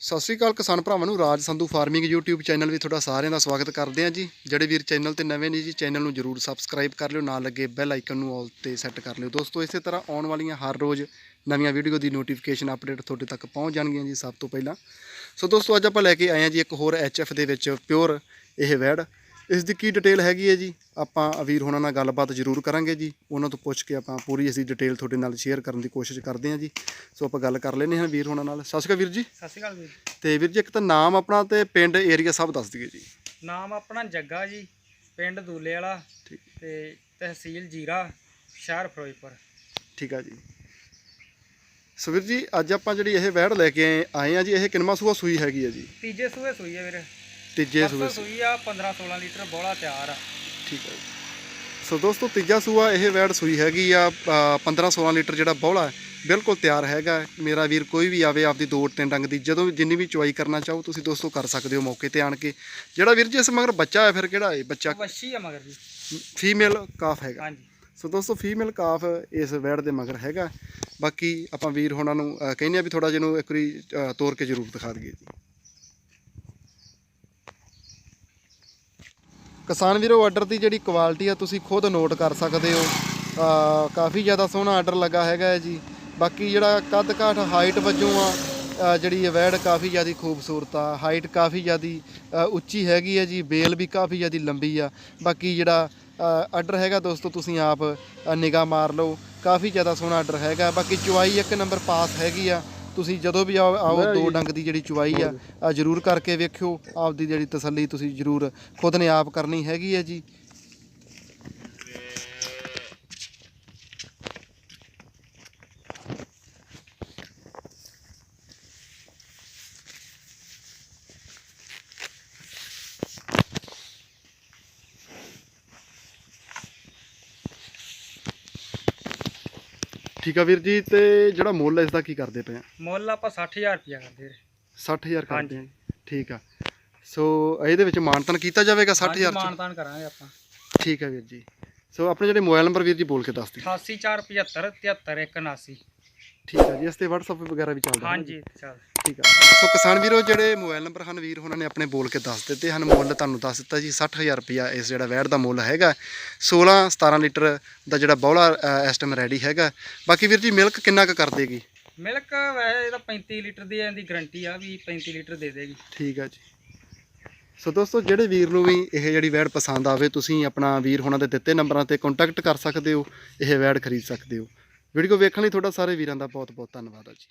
ਸਤਿ ਸ੍ਰੀ ਅਕਾਲ ਕਿਸਾਨ ਭਰਾਵਾਂ ਨੂੰ, Raj Sandhu farming YouTube channel ਵੀ ਤੁਹਾਡਾ ਸਾਰਿਆਂ ਦਾ ਸਵਾਗਤ ਕਰਦੇ ਹਾਂ ਜੀ। ਜਿਹੜੇ ਵੀਰ ਚੈਨਲ ਤੇ ਨਵੇਂ ਨੇ ਜੀ, ਚੈਨਲ ਨੂੰ ਜਰੂਰ ਸਬਸਕ੍ਰਾਈਬ ਕਰ ਲਿਓ, ਨਾਲ ਲੱਗੇ ਬੈਲ ਆਈਕਨ ਨੂੰ ਆਲ ਤੇ ਸੈੱਟ ਕਰ ਲਿਓ। ਦੋਸਤੋ, ਇਸੇ ਤਰ੍ਹਾਂ ਆਉਣ ਵਾਲੀਆਂ ਹਰ ਰੋਜ਼ ਨਵੀਆਂ ਵੀਡੀਓ ਦੀ ਨੋਟੀਫਿਕੇਸ਼ਨ ਅਪਡੇਟ ਤੁਹਾਡੇ ਤੱਕ ਪਹੁੰਚ ਜਾਣਗੀਆਂ ਜੀ ਸਭ ਤੋਂ ਪਹਿਲਾਂ। ਸੋ ਦੋਸਤੋ, ਅੱਜ ਆਪਾਂ ਲੈ ਕੇ ਆਏ ਹਾਂ ਜੀ ਇੱਕ ਹੋਰ HF ਦੇ ਵਿੱਚ ਪਿਓਰ ਇਹ ਵੈੜ ਇਸ ਦੀ ਕੀ ਡਿਟੇਲ ਹੈਗੀ ਹੈ ਜੀ? ਆਪਾਂ ਵੀਰ ਹੋਣਾ ਨਾਲ ਗੱਲਬਾਤ ਜ਼ਰੂਰ ਕਰਾਂਗੇ ਜੀ। ਉਹਨਾਂ ਤੋਂ ਪੁੱਛ ਕੇ ਆਪਾਂ ਪੂਰੀ ਦੀ ਡਿਟੇਲ ਤੁਹਾਡੇ ਨਾਲ ਸ਼ੇਅਰ ਕਰਨ ਦੀ ਕੋਸ਼ਿਸ਼ ਕਰਦੇ ਹਾਂ ਜੀ। ਸੋ ਆਪਾਂ ਗੱਲ ਕਰ ਲੈਂਦੇ ਹਾਂ ਵੀਰ ਹੋਣਾ ਨਾਲ। ਸਤਿ ਸ਼੍ਰੀ ਅਕਾਲ ਵੀਰ ਜੀ। ਸਤਿ ਸ਼੍ਰੀ ਅਕਾਲ ਵੀਰ ਤੇ ਵੀਰ ਜੀ ਇੱਕ ਤਾਂ ਨਾਮ ਆਪਣਾ ਤੇ ਪਿੰਡ ਏਰੀਆ ਸਭ ਦੱਸ ਦਈਏ ਜੀ। ਨਾਮ ਆਪਣਾ ਜੱਗਾ ਜੀ ਪਿੰਡ ਦੂਲੇ ਵਾਲਾ ਠੀਕ। ਤੇ ਤਹਿਸੀਲ ਜੀਰਾ ਸ਼ਹਿਰ ਫਿਰੋਜ਼ਪੁਰ। ਠੀਕ ਆ ਜੀ। ਸੋ ਵੀਰ ਜੀ ਅੱਜ ਆਪਾਂ ਜਿਹੜੀ ਇਹ ਵਹਿੜ ਲੈ ਕੇ ਆਏ- ਆ ਜੀ ਇਹ ਕਿੰਨਵਾਂ ਸੂਆ ਸੂਈ ਹੈਗੀ ਹੈ ਜੀ? ਤੀਜੇ ਸੂਏ ਸੂਈ ਹੈ ਵੀਰ। ਤੀਜੇ ਸੂਏ ਸੂਈ ਆ 15 16 ਲੀਟਰ ਬੋਲਾ ਤਿਆਰ ਆ। ਠੀਕ ਹੈ ਸੋ ਦੋਸਤੋ ਤੀਜਾ ਸੂਆ ਇਹ ਵੈੜ ਸੂਈ ਹੈਗੀ ਆ 15 16 ਲੀਟਰ ਜਿਹੜਾ ਬੌਲਾ ਹੈ ਬਿਲਕੁਲ ਤਿਆਰ ਹੈਗਾ ਮੇਰਾ ਵੀਰ ਕੋਈ ਵੀ ਆਵੇ ਆਪਦੀ ਦੋ ਤਿੰਨ ਡੰਗ ਦੀ ਜਦੋਂ ਜਿੰਨੀ ਵੀ ਚੁਆਈ ਕਰਨਾ ਚਾਹੋ ਤੁਸੀਂ ਦੋਸਤੋ ਕਰ ਸਕਦੇ ਹੋ ਮੌਕੇ ਤੇ ਆਣ ਕੇ। ਜਿਹੜਾ ਵੀਰ ਜੀ ਇਸ ਮਗਰ ਬੱਚਾ ਹੈ ਫਿਰ ਕਿਹੜਾ ਹੈ ਬੱਚਾ? ਵੱਛੀ ਆ ਮਗਰ ਜੀ। ਫੀਮੇਲ ਕਾਫ ਹੈਗਾ। ਹਾਂਜੀ। ਸੋ ਦੋਸਤੋ ਫੀਮੇਲ ਕਾਫ ਇਸ ਵੈੜ ਦੇ ਮਗਰ ਹੈਗਾ। ਬਾਕੀ ਆਪਾਂ ਵੀਰ ਹੋਣਾ ਨੂੰ ਕਹਿੰਦੇ ਆ ਵੀ ਥੋੜਾ ਜਿਹਨੂੰ ਇੱਕ ਵਾਰੀ ਤੋਰ ਕੇ ਜ਼ਰੂਰ ਦਿਖਾ ਦਈਏ ਜੀ। ਕਿਸਾਨ ਵੀਰੋ ਆਰਡਰ ਦੀ ਜਿਹੜੀ ਕੁਆਲਿਟੀ ਆ, ਤੁਸੀਂ ਖੁਦ ਨੋਟ ਕਰ ਸਕਦੇ ਹੋ। ਕਾਫੀ ਜ਼ਿਆਦਾ ਸੋਹਣਾ ਆਰਡਰ ਲੱਗਾ ਹੈਗਾ ਹੈ ਜੀ। ਬਾਕੀ ਜਿਹੜਾ ਕੱਦ ਕਾਠ ਹਾਈਟ ਵਜੋਂ ਆ ਜਿਹੜੀ ਇਹ ਕਾਫੀ ਜ਼ਿਆਦਾ ਖੂਬਸੂਰਤ ਆ। ਹਾਈਟ ਕਾਫੀ ਜ਼ਿਆਦਾ ਉੱਚੀ ਹੈਗੀ ਹੈ ਜੀ। ਬੇਲ ਵੀ ਕਾਫੀ ਜ਼ਿਆਦਾ ਲੰਬੀ ਆ। ਬਾਕੀ ਜਿਹੜਾ ਆਰਡਰ ਹੈਗਾ ਦੋਸਤੋ, ਤੁਸੀਂ ਆਪ ਨਿਗਾਹ ਮਾਰ ਲਓ। ਕਾਫੀ ਜ਼ਿਆਦਾ ਸੋਹਣਾ ਆਰਡਰ ਹੈਗਾ। ਬਾਕੀ ਚੁਆਈ ਇੱਕ ਨੰਬਰ ਪਾਸ ਹੈਗੀ ਆ। ਤੁਸੀਂ ਜਦੋਂ ਵੀ ਆਓ ਆਓ ਦੋ ਡੰਗ ਦੀ ਜਿਹੜੀ ਚੁਆਈ ਆ ਆ ਜਰੂਰ ਕਰਕੇ ਵੇਖਿਓ। ਆਪਦੀ ਜਿਹੜੀ ਤਸੱਲੀ ਤੁਸੀਂ ਜਰੂਰ ਖੁਦ ਨੇ ਆਪ ਕਰਨੀ ਹੈਗੀ ਹੈ ਜੀ। ਠੀਕ ਆ ਵੀਰ ਜੀ ਤੇ ਜਿਹੜਾ ਮੁੱਲ ਇਸ ਦਾ ਕੀ ਕਰਦੇ ਪਏ ਆ? ਮੁੱਲ ਆਪਾਂ 60000 ਰੁਪਇਆ ਕਰਦੇ ਵੀਰ। 60000 ਕਰਦੇ ਆ। ਠੀਕ ਆ। ਸੋ ਇਹਦੇ ਵਿੱਚ ਮਾਨਤਨ ਕੀਤਾ ਜਾਵੇਗਾ 60000 ਚ? ਮਾਨਤਾਨ ਕਰਾਂਗੇ ਆਪਾਂ। ਠੀਕ ਆ ਵੀਰ ਜੀ। ਸੋ ਆਪਣੇ ਜਿਹੜੇ ਮੋਬਾਈਲ ਨੰਬਰ ਵੀਰ ਜੀ ਬੋਲ ਕੇ ਦੱਸ ਦਿਓ। 88475 73179 ਠੀਕ ਆ ਜੀ ਇਸ ਤੇ WhatsApp ਵਗੈਰਾ ਵੀ ਚੱਲਦਾ? ਹਾਂਜੀ ਚੱਲ ਠੀਕ ਆ। ਸੋ ਕਿਸਾਨ ਵੀਰੋ ਜਿਹੜੇ ਮੋਬਾਈਲ ਨੰਬਰ ਹਨ ਵੀਰ ਉਹਨਾਂ ਨੇ ਆਪਣੇ ਬੋਲ ਕੇ ਦੱਸ ਦਿੱਤੇ। ਹਨ ਮੁੱਲ ਤੁਹਾਨੂੰ ਦੱਸ ਦਿੱਤਾ ਜੀ 60000 ਰੁਪਿਆ ਇਸ ਜਿਹੜਾ ਵੈੜ ਦਾ ਮੁੱਲ ਹੈਗਾ। 16 17 ਲੀਟਰ ਦਾ ਜਿਹੜਾ ਬੌਲਾ ਇਸ ਟਾਈਮ ਰੈਡੀ ਹੈਗਾ। ਬਾਕੀ ਵੀਰ ਜੀ ਮਿਲਕ ਕਿੰਨਾ ਕੁ ਕਰ ਦੇਗੀ? ਮਿਲਕ ਵੈਸੇ ਇਹਦਾ 35 ਲੀਟਰ ਦੀ ਇਹਦੀ ਗਾਰੰਟੀ ਆ ਵੀ 35 ਲੀਟਰ ਦੇ ਦੇਗੀ। ਠੀਕ ਆ ਜੀ। ਸੋ ਦੋਸਤੋ ਜਿਹੜੇ ਵੀਰ ਨੂੰ ਵੀ ਇਹ ਜਿਹੜੀ ਵੈੜ ਪਸੰਦ ਆਵੇ ਤੁਸੀਂ ਆਪਣਾ ਵੀਰ ਹੋਣਾ ਦੇ ਦਿੱਤੇ ਨੰਬਰਾਂ ਤੇ ਕੰਟੈਕਟ ਕਰ ਸਕਦੇ ਹੋ ਇਹ ਵੈੜ ਖਰੀਦ ਸਕਦੇ ਹੋ। ਵੀਡੀਓ ਵੇਖਣ ਲਈ ਤੁਹਾਡਾ ਸਾਰੇ ਵੀਰਾਂ ਦਾ ਬਹੁਤ ਬਹੁਤ ਧੰਨਵਾਦ ਆ ਜੀ।